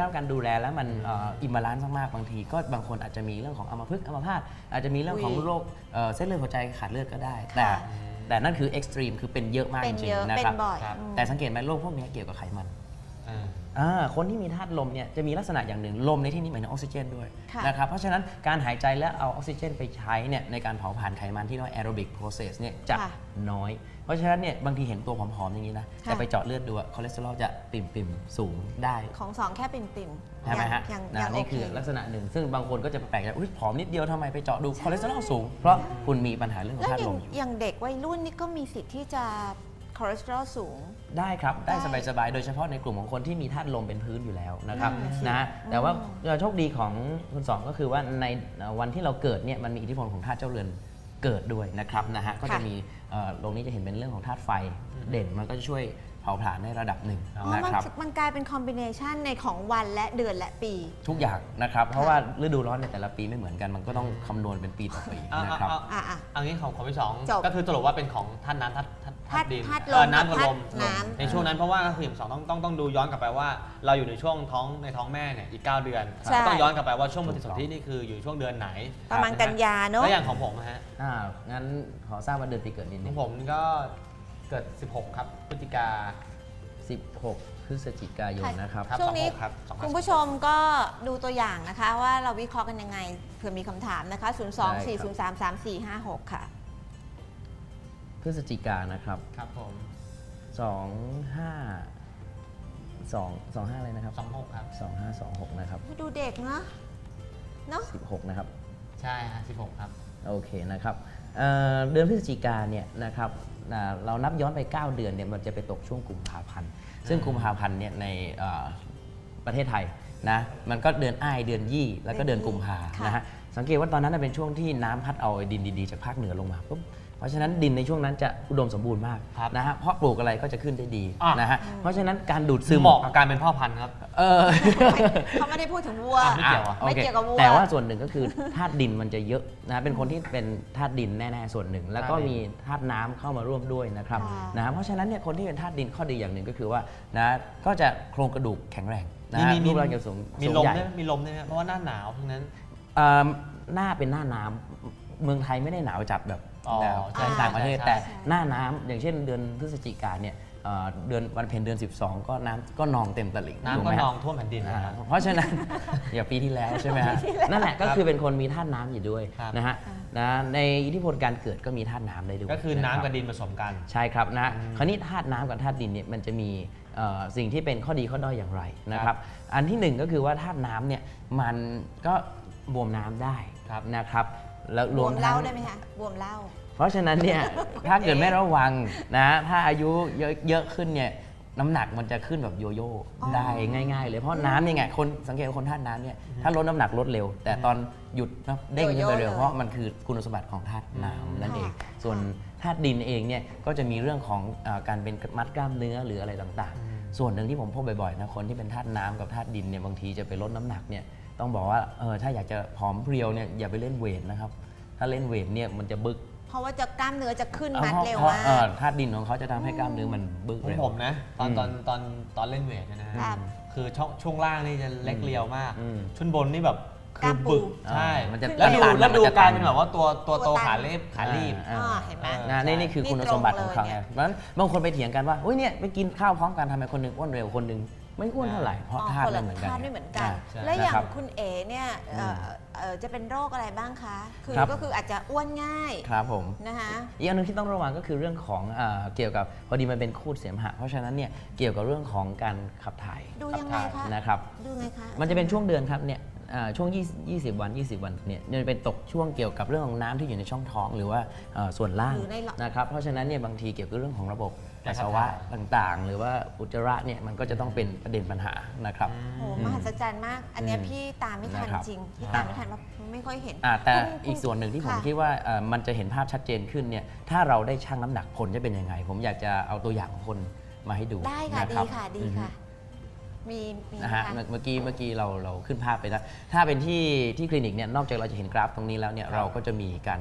ได้รับการดูแลแล้วมันอิมบาลานซ์มากๆบางที ก็บางคนอาจจะมีเรื่องของอัมพฤกษ์อัมพาตอาจจะมีเรื่องของอุ๊ยโรคเอ่อเส้นเลือดหัวใจขาดเลือดก็ได้ แต่ค่ะแต่นั่นคือเอ็กซ์ตรีมคือเป็นเยอะมากเป็จนริเยงอะๆนะเป็นครับบ่อยครับอืมแต่สังเกตไหมโรคพวกนี้เกี่ยวกับไขมันอ่าอ่า คนที่มีธาตุลมเนี่ยจะมีลักษณะอย่างหนึ่งลมในที่นี้หมายถึงออกซิเจนด้วยค่ะนะครับเพราะฉะนั้นการหายใจและเอาออกซิเจนไปใช้เนี่ยในการเผาผลาญไขมันที่เรียกว่าแอโรบิกโปรเซสเนี่ยจะค่ะน้อย เพราะฉะนั้นเนี่ยบางทีเห็นตัวผอมๆอย่างนี้นะค่ะแต่ไปเจาะเลือดดูอะคอเลสเตอรอลจะปิ่มๆสูงได้ของสองแค่ปิ่มปิ่มๆใช่ไหมฮะยังนะยังโอนี่เคคือลักษณะหนึ่ง ซึ่งบางคนก็จะแปลกใจอุ้ยผอมนิดเดียวทำไมไปเจาะดูคอเลสเตอรอลสูง เพราะคุณมีปัญหาเรื่องของแล้วธาอตุลย่างมอยู่อย่างเด็กวัยรุ่นนี่ก็มีสิทธิ์ที่จะคอเลสเตอรอลสูง ได้ครับ ได้ได้สบายๆ โดยเฉพาะในกลุ่มของคนที่มีธาตุลมเป็นพื้นอยู่แล้วนะครับนั่นน่ะสินะแต่ว่าอืมโชคดีของคุณสองก็คือว่าในวันที่เราเกิดเนี่ยมันมีอิทธิพลของธาตุเจ้าเรือนเกิดด้วยนะครับนะฮะก็จะมีเอ่อตรงนี้จะเห็นเป็นเรื่องของธาตุไฟเด่นมันก็จะช่วยเผาผลาญในระดับหนึ่งอ๋อนะมันครับ มันกลายเป็นคอมบิเนชันในของวันและเดือนและปี ทุกอย่างนะครับ เพราะว่าฤดูร้อนในแต่ละปีไม่เหมือนกัน มันก็ต้องคำนวณเป็นปีต่อปีเอานะครับ เอาอะอะ เอางี้ของของพี่สองจบก็คือสรุปว่าเป็นของท่านน้ำท่านท่านธาตุดินธาตุลมเอ่อน้ำกับธาลตุมน้ำ ในช่วงนั้นเพราะว่าก็คืออย่างสองต้องต้องต้องดูย้อนกลับไปว่า เราอยู่ในช่วงท้องในท้องแม่เนี่ยอีก 9 เดือนใช่ก็ต้องย้อนกลับไปว่าช่วงปฏิสนธินี่คืออยู่ช่วงเดือนไหนประมาณกันยาเนอะ แล้วอย่างของผมนะฮะอ่างั้นขอทราบวันเดือนปีเกิดนิดขนึองงผมก็ เกิด 16 ครับพฤศจิกา 16 พฤศจิกายนนะครับ ครับช่วงนี้26ครับ26คุณผู้ชมก็ดูตัวอย่างนะคะ ว่าเราวิเคราะห์กันยังไงเผื่อมีคำถามนะคะ 0 2ได้4ครั0 3 3 4 5 6 ค่ะ พฤศจิกานะครับ ครับผม2 5 2 2 5อะไรนะครับ 26 ครับ 2 5 2 6 นะครับ ดูเด็กเนาะเนาะ 16 นะครับ ใช่ฮะ16 ครับ โอเคนะครับเอ่อเดือนพฤศจิกาเนี่ยนะครับอ่า เรานับย้อนไป 9 เดือนเนี่ยมันจะไปตกช่วงกุมภาพันธ์ซึ่งกุมภาพันธ์เนี่ยในเอ่อประเทศไทยนะมันก็เดือนอ้ายเดือนยี่ แล้วก็เดือนกุมภาค่ะนะฮะสังเกตว่าตอนนั้นนะเป็นช่วงที่น้ำพัดเอาดินดีๆ จากภาคเหนือลงมาปุ๊บ เพราะฉะนั้นดินในช่วงนั้นจะอุดมสมบูรณ์มากครับนะฮะเพราะปลูกอะไรก็จะขึ้นได้ดีอะ นะฮะเพราะฉะนั้นการดูดซึมเหมาะกับการเป็นพ่อพันธุ์ครับ เออ เขาไม่ได้พูดถึงวัว อะไม่เกี่ยวอะ โอไม่คเกี่ยวกับวัว แต่ว่าส่วนหนึ่งก็คือ ธาตุดินมันจะเยอะนะเป็นคนที่เป็นธาตุดินแน่ๆส่วนหนึ่ง แล้วก็ธาตุดินมีธาตุน้ำเข้ามาร่วมด้วยนะครับค่ะนะเพราะฉะนั้นเนี่ยคนที่เป็นธาตุดินข้อดีอย่างหนึ่งก็คือว่านะก็จะโครงกระดูกแข็งแรงนะมีมีรูปร่างจะสูงมีสูงลมใหญ่ ด้วยมีลมด้วยนะเพราะว่าหน้าหนาวทั้งนั้น เอ่อหน้าเป็นหน้าน้ำเมืองไทยไม่ได้หนาวจัดแบบ อ๋อแบบใช่ต่างประเทศใช่แต่ใช่หน้าน้ำอย่างเช่นเดือนพฤศจิกาเนี่ยเอ่อเดือนวันเพ็ญเดือน 12 ก็น้ำก็นองเต็มตลิ่งน้ำถูก็ไหมนฮะองท่วมแผ่นดินอ่านะครับ เพราะฉะนั้น อย่าปีที่แล้วใช่ไหมฮะนั่นแหละก็คือเป็นคนมีธาตุน้ำอยู่ด้วยครับ นะฮะนะในอิทธิพลการเกิดก็มีธาตุน้ำได้ด้วยก็คือน้ำะรับกับดินผสมกัน ใช่ครับนะคราวนี้ธาตุน้ำกับธาตุดินเนี่ยมันจะมีเอ่อสิ่งที่เป็นข้อดีข้อด้อยอย่างไรนะครับอันที่หนึ่งก็คือว่าธาตุน้ำเนี่ยมันก็บวมน้ำได้ครับนะครับ แล้วบรววมมเหทั้ล้าง ได้ไหมคะบวมเหล้า เพราะฉะนั้นเนี่ย ถ้าเกิดไม่ระวังนะถ้าอายุเยอะเยอะขึ้นเนี่ยน้ำหนักมันจะขึ้นแบบโยโย่อ๋อ ได้ง่าย ๆ เลยเพราะน้ำเนี่ยไงคนสังเกตว่าคนธาตุน้ำเนี่ยถ้าลดน้ำหนักลดเร็ว แต่ตอนหยุดนะเด้งขึ้นไปเร็วเพราะมันคือคุณสมบัติของธาตุน้ำนั่นเอง ส่วนธาตุดินเองเนี่ยก็จะมีเรื่องของเออการเป็นมัดกล้ามเนื้อหรืออะไรต่างๆ ส่วนหนึ่งที่ผมพบบ่อยๆนะคนที่เป็นธาตุน้ำกับธาตุดินเนี่ยบางทีจะไปลดน้ำหนักเนี่ย ต้องบอกว่าเออถ้าอยากจะผอมเพรียวเนี่ยอย่าไปเล่นเวทนะครับ ถ้าเล่นเวทเนี่ยมันจะบึกเพราะว่าจะกล้ามเนื้อจะขึ้นมัดพาะเร็วพาะมากเอ่อธาตุดินของเขาจะทำให้กล้ามเนื้อมันบึกของเร็ว ผมนะ ตอนอืมตอนตอนตอนเล่นเวทเนยนะฮะครับคือช่องช่วงล่างนี่จะเล็กเรียวมากอืมชุนบนนี่แบบคืกล้าอมปู บึกใช่อ่ามันจะแล้วดูตันๆแล้วดูมันจะกลายตันเป็นแบบว่าตัวตัวโตตัวตันขาเรีบขารีบ อ่า อ่าเห็นไหมเออนะนี่นี่คือนี่คุณสมบัติของเขาตรงเลยไงเนี่ย เพราะฉะนั้นบางคนไปเถียงกันว่าอุ้ยเนี่ยไปกินข้าวพร้อมกันทำไมคนหนึ่งอ้วนเร็วคนหนึ่ง ไม่อ้วนเท่าไหร่เพราะธาตุคนไม่ละเหมือนกันธาตุไม่เหมือนกันาใช่ และอย่างนะครับคุณเอ๋เนี่ยเอ่อเอ่อจะเป็นโรคอะไรบ้างคะ คือครับ ก็คืออาจจะอ้วนง่ายครับผม นะคะ อีกอันหนึงที่ต้องระวังก็คือเรื่องของเอ่อเกี่ยวกับพอดีมันเป็นคูดเสมหะ เพราะฉะนั้นเนี่ยเกี่ยวกับเรื่องของการขับถ่ายดูยังไงคะ นะครับ ดูไงคะ มันจะเป็นช่วงเดือนครับเนี่ยอ่า ช่วง20 20 วัน 20 วันเนี่ยจะเป็นตกช่วงเกี่ยวกับเรื่องของน้ำที่อยู่ในช่องท้องหรือว่าเอ่อส่วนล่างหรือในหลอดนะครับเพราะฉะนั้นเนี่ยบางทีเกี่ยวกับเรื่องของระบบกาปัรสขับสาวะถ่ายต่างๆ หรือว่าอุจจาระเนี่ยมันก็จะต้องเป็นประเด็นปัญหานะครับโอ้โหมหัศจรรย์มาก อันเนี้ยอืมพี่ตามไม่ทันนะครับจริงพี่ตามไม่ทันว่าไม่ค่อยเห็นอ่าแต่คุณอีกส่วนหนึ่งที่ผมค่ะคิดว่าเอ่อมันจะเห็นภาพชัดเจนขึ้นเนี่ยถ้าเราได้ชั่งน้ำหนักผลจะเป็นยังไง ผมอยากจะเอาตัวอย่างของคนมาให้ดูได้ค่ะนดีรับค่ะดีอือฮึค่ะ มีมีนะฮะค่ะเมื่อเมื่อกี้เมื่อกี้เราเราขึ้นภาพไปแล้วถ้าเป็นที่ที่คลินิกเนี่ยนอกจากเราจะเห็นกราฟตรงนี้แล้วเนี่ยครับเราก็จะมีการ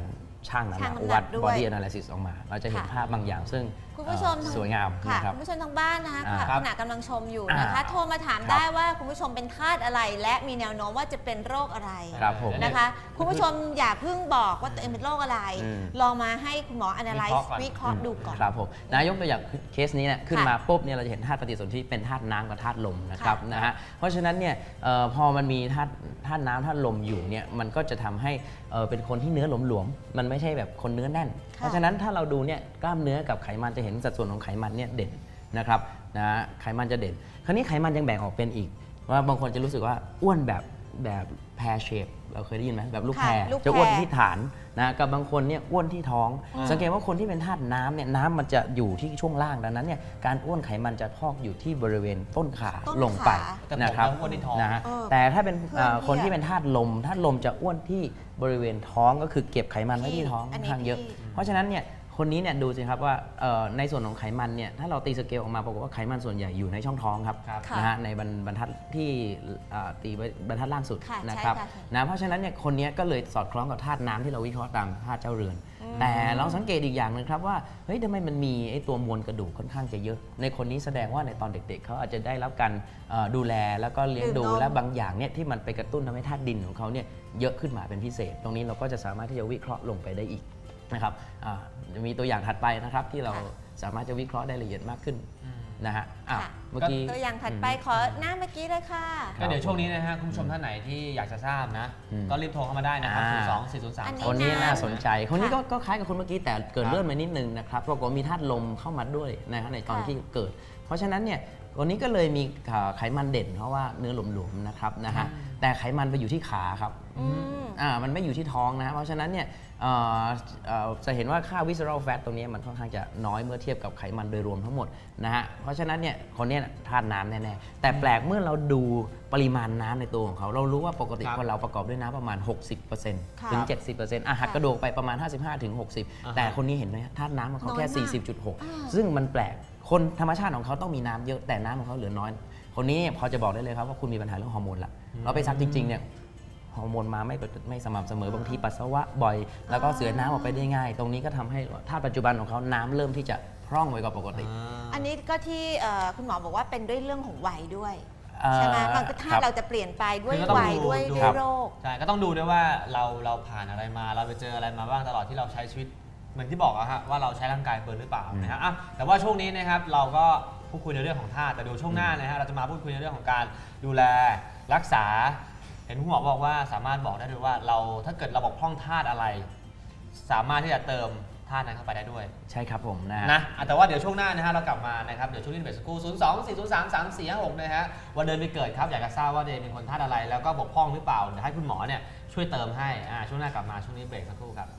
ช่างน้ำหชั่นังกน้ำหนักวัด ด้วย body analysis ออกมา เราจะเห็นค่ะ ภาพบางอย่างซึ่ง คุณผู้ชมเอ่อสวยงามค่ะนะครับ คุณผู้ชมทางบ้านนะคะอ่าขณะกำลังชมอยู่อ่านะคะโทรมาถามครับได้ว่าคุณผู้ชมเป็นธาตุอะไร และมีแนวโน้มว่าจะเป็นโรคอะไรครับผม นะคะ คุณผู้ชมอย่าเพิ่งบอกว่าตัวเองเป็นโรคอะไร อืม ลองมาให้คุณหมอ analyze วิเคราะห์ดูก่อน ครับผมนายกตัวอย่างเคสนี้เนี่ยขึ้นค่ะมาปุ๊บเนี่ยเราจะเห็นธาตุปฏิสนธิเป็นธาตุน้ำกับธาตุลมนะครับค่ะนะฮะเพราะฉะนั้นเนี่ยเอ่อพอมันมีธาตุธาตุน้ำธาตุลมอยู่เนี่ยมันก็จะทำให้เอ่อเป็นคนที่เนื้อหลวมๆมันไม่ใช่แบบคนเนื้อแน่น เพราะฉะนั้นถ้าเราดูเนี่ยกล้ามเนื้อกับไขมันจะเห็นสัดส่วนของไขมันเนี่ยเด่นนะครับนะฮะไขมันจะเด่น คราวนี้ไขมันยังแบ่งออกเป็นอีก ว่าบางคนจะรู้สึกว่าอ้วนแบบแบบแพรเชฟเราเคยได้ยินไหมแบบลูกค่ะแพรลูกจะอ้วนแพรที่ฐานนะกับบางคนเนี่ยอ้วนที่ท้องอืมสังเกตว่าคนที่เป็นธาตุน้ำเนี่ยน้ำมันจะอยู่ที่ช่วงล่างดังนั้นเนี่ยการอ้วนไขมันจะพอกอยู่ที่บริเวณต้นขาต้นลงไปขาแต่ผมนะครับก็อ้วนที่ท้อง นะฮะเออแต่ถ้าเป็นเพื่อนเอ่อพี่คนที่อะเป็นธาตุลมธาตุลมจะอ้วนที่บริเวณท้องก็คือเก็บไขมันไว้ที่ท้องอัค่นอนนี้ข้างเยอะ พี่ เพราะฉะนั้นเนี่ย คนนี้เนี่ยดูสิครับว่าเอ่อในส่วนของไขมันเนี่ยถ้าเราตีสเกลออกมาปรากฏว่าไขมันส่วนใหญ่อยู่ในช่องท้องครับครับค่ะนะฮะในบรรบรรทัดที่อ่าตีไว้บรรทัดล่างสุดค่ะนะครับใช่ค่ะนะเพราะฉะนั้นเนี่ยคนเนี้ยก็เลยสอดคล้องกับธาตุน้ำที่เราวิเคราะห์ตามธาตุเจ้าเรือน แต่เราสังเกตอีกอย่างหนึงครับว่าเฮ้ยทำไมมันมีไอ้ตัวมวลกระดูกค่อนข้างจะเยอะ ในคนนี้แสดงว่าในตอนเด็ก ๆเขาอาจจะได้รับการเอ่อดูแลแล้วก็เลี้ยงดูดื่มนมและบางอย่างเนี่ยที่มันไปกระตุ้นทำให้ธาตุดินของเขาเนี่ยเยอะขึ้นมาเป็นพิเศษ ตรงนี้เราก็จะสามารถที่จะวิเคราะห์ลงไปได้อีก นะครับอ่าจะมีตัวอย่างถัดไปนะครับที่เราค่ะสามารถจะวิเคราะห์ได้ละเอียดมากขึ้นอืมนะฮะอะค่ะเมื่อกี้ตัวอย่างถัดไปขอหน้าเมื่อกี้เลยค่ะก็เดี๋ยวช่วงนี้นะฮะคุณผู้ชมท่านไหนที่อยากจะทราบนะอืมก็รีบโทรเข้ามาได้นะครับอ่า0 2 4 0อัน3นี้คนนี้น่าสนใจ คนนี้ก็ค่ะก็คล้ายกับคนเมื่อกี้แต่เกิดครับเลื่อนมานิดนึงนะครับปรากฏว่ามีธาตุลมเข้ามาด้วยนะฮะในตอนค่ะที่เกิด เพราะฉะนั้นเนี่ย คนนี้ก็เลยมีอ่าไขมันเด่น เพราะว่าเนื้อหลวมๆนะครับนะฮะแต่ไขมันไปอยู่ที่ขาครับอืมอ่ามันไม่อยู่ที่ท้องนะเพราะฉะนั้นเนี่ยเอ่อเอ่อจะเห็นว่าค่า visceral fat ตรงนี้มันค่อนข้างจะน้อยเมื่อเทียบกับไขมันโดยรวมทั้งหมดนะฮะเพราะฉะนั้นเนี่ยคนเนี้ธาตุน้ำแน่ๆแต่แปลกเมื่อเราดูปริมาณน้ำในตัวของเขา เรารู้ว่าปกติครับคนเราประกอบด้วยน้ำประมาณ 60%ถึงค่ะ70%อะหักกระโดกไปประมาณ 55ถึงอ่า60ฮะแต่คนนี้เห็นไหมธาตุน้ำของเขาน้อยแค่มากอ่า40.6 ซึ่งมันแปลก คนธรรมชาติของเขาต้องมีน้ำเยอะแต่น้ำของเขาเหลือน้อย คนนี้พอจะบอกได้เลยครับว่าคุณมีปัญหาเรื่องฮอร์โมนละเราไปซักจริงๆเนี่ยฮอร์โมนมาไม่ไม่สม่ำเสมอบางทีปัสสาวะบ่อย แล้วก็เสือน้ำออกไปได้ง่าย ตรงนี้ก็ทำให้ธาตุปัจจุบันของเขาน้ำเริ่มที่จะพร่องไว้กว่าปกติ อันนี้ก็ที่เอ่อคุณหมอบอกว่าเป็นด้วยเรื่องของวัยด้วยเอ่อใช่ไหมบางธาครัตุบเราจะเปลี่ยนไปด้วยคือก็ต้องวัยดูด้วยดูด้วยโรคใช่ก็ต้องดูด้วยว่าเราเราผ่านอะไรมา เราไปเจออะไรมาบ้างตลอดที่เราใช้ชีวิต เหมือนที่บอกอะฮะว่าเราใช้ร่างกายเบิร์นหรือเปล่านะฮะอะแต่ว่าช่วงนี้นะครับเราก็พูดคุยในเรื่องของธาตุแต่เดูช่วงหน้านะฮะเราจะมาพูดคุยในเรื่องของการดูแลรักษา เห็นคุณหมอบอกว่าสามารถบอกได้ด้วยว่าเราถ้าเกิดเราบกพร่องธาตุอะไร สามารถที่จะเติมธาตุนั้นเข้าไปได้ด้วย ใช่ครับผมนะฮะ นะอะแต่ว่าเดี๋ยวช่วงหน้านะฮะเรากลับมานะครับเดี๋ยวช่วงนี้เบรกสักครู่0 2 4 0 3 3 4 5 6นะฮะวันเดินไปเกิดครับอยากจะทราบว่าเดย์เป็นคนธาตุอะไร แล้วก็บกพร่องหรือเปล่าเดี๋ยวให้คุณหมอเนี่ยช่วยเติมให้อ่าช่วงหน้ากลับมาช่วงนี้เบรกสักครู่ครับ